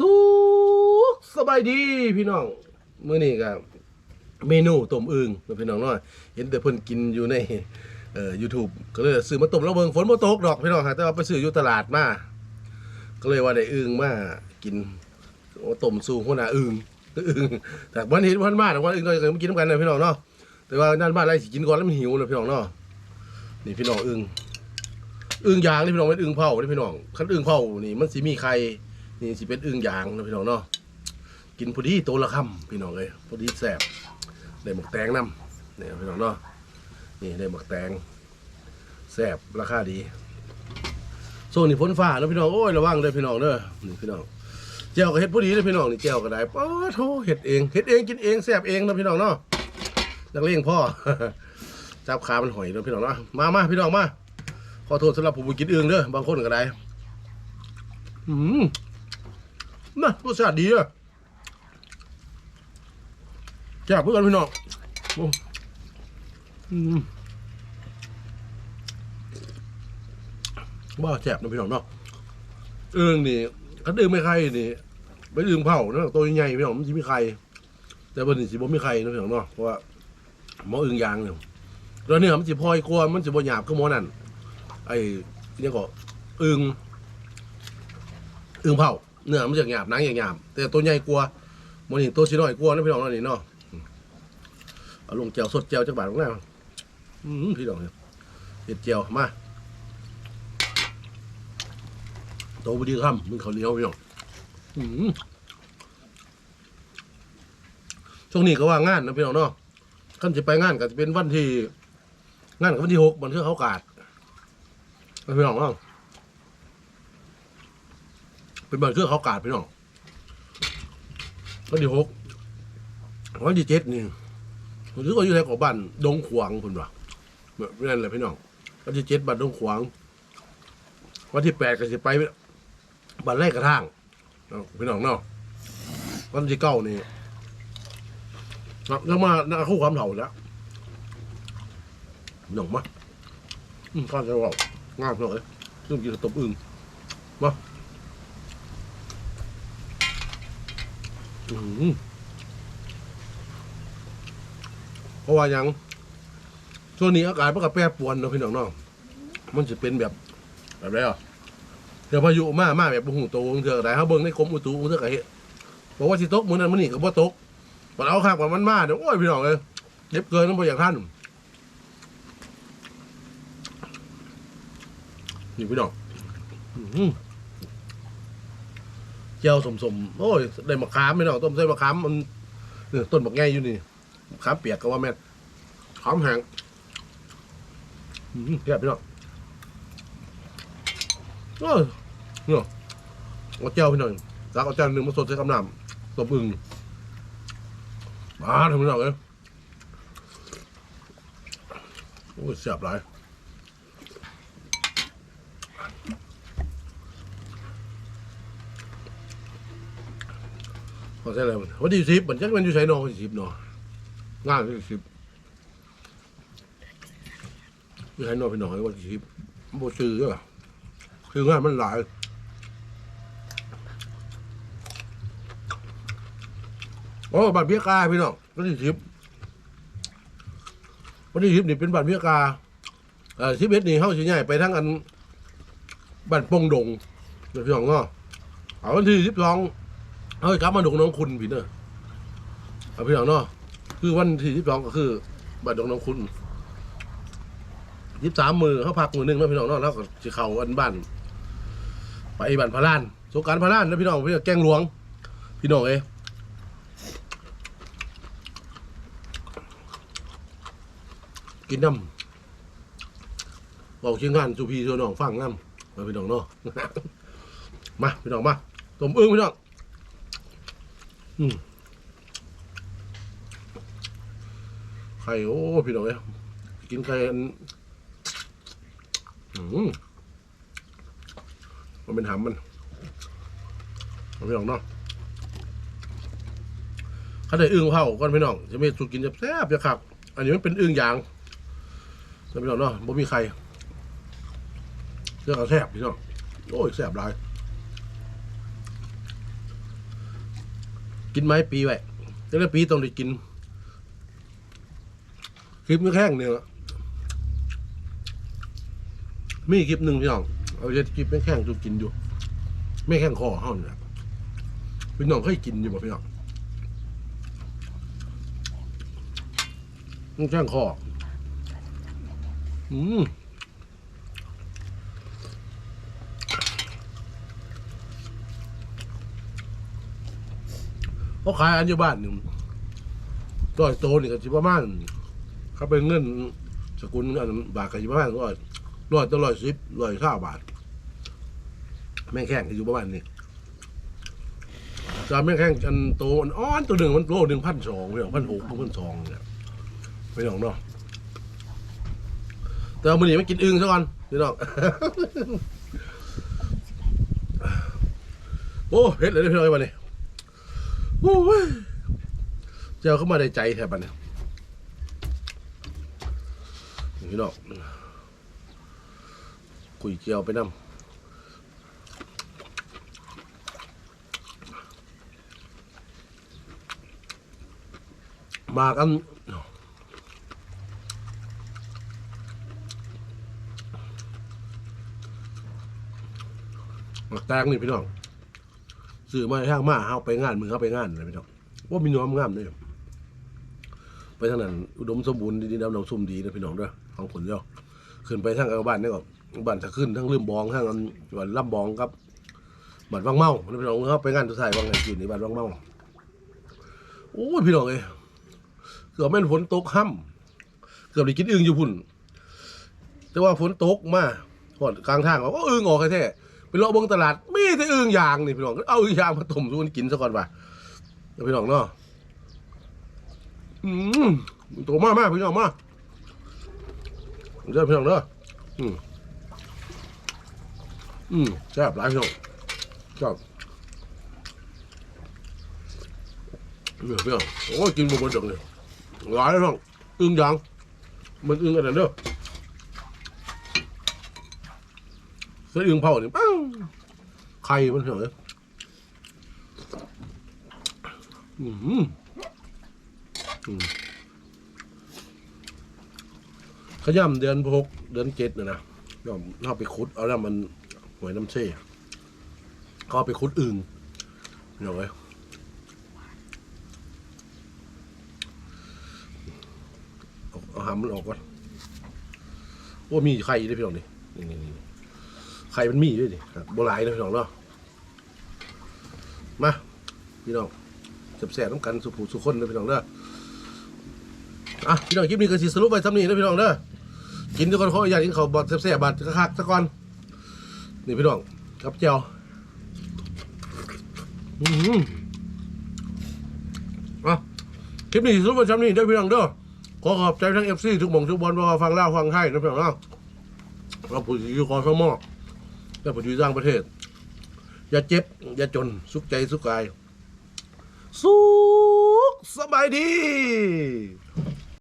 สุขสบายดีพี่น้องมื้อนี้ก็เมนูต้มอึ่งพี่น้องเนาะเห็นแต่เพิ่นกินอยู่ในเอ่อ YouTube ก็เลยซื้อมาต้มแล้วเบิ่งฝนบ่ตกดอกพี่น้องฮะแต่ว่าไปซื้ออยู่ตลาดมาก็เลยว่าได้อึ่งมากินโอ้ต้มสู่หัวหน้าอึ่งอึ่งแต่วันเห็นวันมาแต่ว่าอึ่งก็ยังกินน้ำกันนะพี่น้องเนาะแต่ว่านั่นบ้านไรสิกินก่อนแล้วมันหิวนะพี่น้องเนาะนี่พี่น้องอึ่งอึ่งยางนี่พี่น้องเป็นอึ่งเผานี่พี่น้องคันอึ่งเผานี่มันสิมีไข่ นี่สิเป็นอึ่งยางนะพี่น้องเนาะกินพอดีโตละคำพี่น้องเลยพอดีแสบได้หมกแตงน้ำเนี่ยพี่น้องเนาะนี่ได้หมกแตงแสบราคาดีโซนนี่ฝนฟ้าแล้วพี่น้องโอ้ยระวังเลยพี่น้องเด้อนี่พี่น้องเจียวก็เฮ็ดพอดีเลยพี่น้องนี่เจียวก็ได้ป้าโถเฮ็ดเองเฮ็ดเองกินเองแสบเองนะพี่น้องเนาะนักเลงพ่อจับขามันหอยนะพี่น้องเนาะมามาพี่น้องมาขอโทษสำหรับผู้บ่กินเองเด้อบางคนก็ได้อืม น่ารสชาติดีอะแซ่บเพื่อนพี่น้องโอ้บ้าแซ่บนะพี่น้องเนาะเอื้องนี่คันเอื้องไม่ไข่นี่เป็นเอื้องเผาเนาะตัวใหญ่พี่น้องมันจะมีไข่แต่บนนี่สิบ่มีไข่นะพี่น้องเนาะเพราะว่าหมอเอื้องยางเนี่ยแล้วเนี่ยมันสิพลอยกลัวมันสิบ่หยาบคือหมอนั่นไอ้เนี่ยก็เอื้องอึ่งเผา เนื้อมันจะหยาบหนังอย่างหยาบแต่ตัวใหญ่กว่ามันนี่ตัวชิ้น้อยกว่านะพี่น้องนี่เนาะเอาลงแจวสดแจวจักบาทลงหน้าพี่น้องเนี่ยเห็ดแจวมาโตบุดีครับมึงเขาเหนียวพี่น้องช่วงนี้ก็ว่างานนะพี่น้องเนาะขั้นจะไปงานก็จะเป็นวันที่งานกับวันที่หกวันที่เขากาดนะพี่น้องเนาะ เป็นบ้านเครื่องเขากาดพี่น้องวันที่หกวันที่เจ็ดนี่ผมถือว่าอยู่ในของบ้านดงขวางคุณวะแบบนั่นแหละพี่น้องวันที่เจ็ดบ้านดงขวาง วันที่แปดก็จะไปบ้านไร่กระทางพี่น้องเนาะวันที่เก้านี่นาะแล้วมาหน้าคู่ความเถ่าแล้วพี่น้องมาอืมข้าวจะว่างามเลยเรื่องกินตบอึ่ง อืมเพราะว่าหยังช่วงนี้อากาศมันก็แปรปรวนเนาะพี่น้องเนาะมันจะเป็นแบบแบบไรอะเดี๋ยวพายุมามาแบบบุหุโตเถื่อไรเขาเบิ่งในกรมอุตุเถื่อไงบอกว่าสิตกมื้อนั้นมื้อนี้ก็บ่ตกมันเอาข้างกว่ามันมาเดี๋ยวโอ้ยพี่น้องเลยเจ็บเกินน้ำบ่อย่างท่านนี่พี่น้องอืม เจียวสมๆโอ้ยได้มะขามไม่น้องต้มใส่มะขามมันเนี่ยต้นบักไงอยู่นี่มะขามเปียกก็ว่าแม่นขามแห้งอืมแซ่บพี่น้องโอ้ยเนาะเอาเจียวพี่น้องรักเอาเจียวหนึ่งมาสดใส่กำน้ำต้มอึ่งมาทำพี่น้องเลยโอ้ยแซ่บหลาย เขาใช่อะไรมันวันที่สิบมันจักมันอยู่ใช้นอวันที่สิบเนาะงานวันที่สิบอยู่ใช้นอพี่น้องวันที่สิบมันบ่ซื้อคืองานมันหลายโอ้บัตรเบี้ยกาพี่น้องวันที่สิบวันที่สิบนี่เป็นบัตรเบี้ยกาเอ่อสิบเอ็ดนี่เข้าสิใหญ่ไปทั้งอันบ้านปงดงเดี๋ยวพี่น้องเนาะเอาวันที่สิบสอง เฮ้ยครับมาดงน้องคุณพี่เนอะเอาพี่น้องเนาะคือวันที่ยี่สิบสองก็คือบัตรดงน้องคุณยี่สิบสามมือเขาพักมือหนึ่งเนาะพี่น้องเนาะแล้วก็จะเข้าอันบ้านไปบ้านพระลานสงการพระลานนะพี่น้องพี่แกงหลวง พี่น้องเอ้กินน้ำบอกเชียงงานสุพีสุน้องฟังน้ำมาพี่น้องเนาะมาพี่น้องมาต้มอึ้งพี่น้อง อืมไข่โอ้พี่น้องเอ้ยกินไข่อันอืมมันเป็นหำมันพี่น้องเนาะข้าได้อึ่งเผาก่อนพี่น้องจะไม่สุกินแซ่บๆจะขับอันนี้มันเป็นอึ่งยางนะพี่น้องเนาะบ่มีไข่เรื่องแซ่บพี่น้องโอ้ยแซ่บหลาย กินไม้ปีไว้แต่ละปีต้องได้กิน คลิปไม่แข้งเนี่ยมีคลิปหนึ่งพี่น้อง เอาเจ็ดคลิปไม่แข้งจูกินอยู่ ไม่แข้งคอเฮาเนี่ยพี่น้องเคยกินอยู่บ่พี่น้องไม่แข้งคอ อืม เขาขายอันอยู่บ้านหนึ่งร้อยโตนี่ก็สิประมาณเขาเป็นเงินสกุลอันบาทก็สิประมาณร้อยร้อยต่อร้อยสิบร้อยเก้าบาท แม่งแข้งก็อยู่ประมาณนี้จาแม่งแข้งอันโตมันอ้อนตัวหนึ่งมันโลหนึ่งพันสองเนี่ยพันหกพันสองเนี่ยไปน้องเนาะแต่เอามือนี้ไม่กินอึงซะก่อนพี่น้องโอ้เฮ็ดเลยเด้อพี่น้องไอ้วันนี้โอ้ย เจ้าเข้ามาได้ใจแทบันเนี่ยพี่น้องคุยเจียวไปน้ำมากันหมักแตงนี่พี่น้อง ซื้อมาห้างมาเอาไปงานมือเอาไปงานเลยพี่น้องว่ามีน้อมงามด้วยไปทางนั้นอุดมสมบูรณ์ดีๆดำดงซุ่มดีนะพี่น้องด้วยของผลเดียวขึ้นไปทางเอาบ้านนี่ก็บ้านถ้าขึ้นทั้งลืมบองทั้งอันบ้านล่ำบองครับบ้านวังเมาพี่น้องเขาไปงานทุกสายวังไงกินในบ้านวังเมาโอ้ยพี่น้องเอ้ยเกือบแม่นฝนตกห้ำเกือบได้กินอึ่งอยู่พุ่น แต่ว่าฝนตกมาหอดกลางทางเขาก็อึ่งออกแท้ ไปเลาะเบิ่งตลาดมีแต่อึ่งยางนี่พี่น้องเอาอึ่งยางมาต้มสู้กันกินซะก่อนว่ะเดี๋ยวพี่น้องเนาะอืมโตมากมากพี่น้องมากเด้อพี่น้องเด้ออืมอืมแซ่บหลายพี่น้องชอบเดี๋ยพี่น้องโอ้กินบ่หมดดอกเลยหลายแล้วน้องอึ้งยางมันอึ้งอันนั้นเด้อเสื้ออึ้งเผาเนี่ยปังไข่มันเหรออืมอืมขย่ำเดือนหกเดือนเจ็ดนะนะย่อมเข้าไปคุด เอาแล้วมันหวยน้ำเช่เขาเอาไปคุดอึ่งเดี๋ยวเลยเอาเอาหามมันออกก่อนว่ามีไข่ด้วยพี่น้องนี่นี่นี่นี่ไข่มันมีด้วยดิครับโบราณนะพี่น้องเนาะมา พี่น้องแสบๆต้องกันสุผูสุคนนะพี่น้องเด้ออะพี่น้องคลิปนี้ก็สิสรุปไปซ้ำนี้นะพี่น้องเด้อกินทุกคนเขาอยากกินเขาบอดแสบๆบาดคักๆสักก่อนนี่พี่น้องกับเจียวอืมอะคลิปนี้สรุปไปซ้ำนี้เด้อพี่น้องเด้อขอขอบใจทั้งเอฟซีทุกหม่องทุกบอลเพราะว่าฟังเล่าฟังไทยนะพื่อนเราเราผู้อยู่กอสมอและผู้อยู่ต่างประเทศ อย่าเจ็บ อย่าจน สุขใจ สุขกาย สุขสบายดี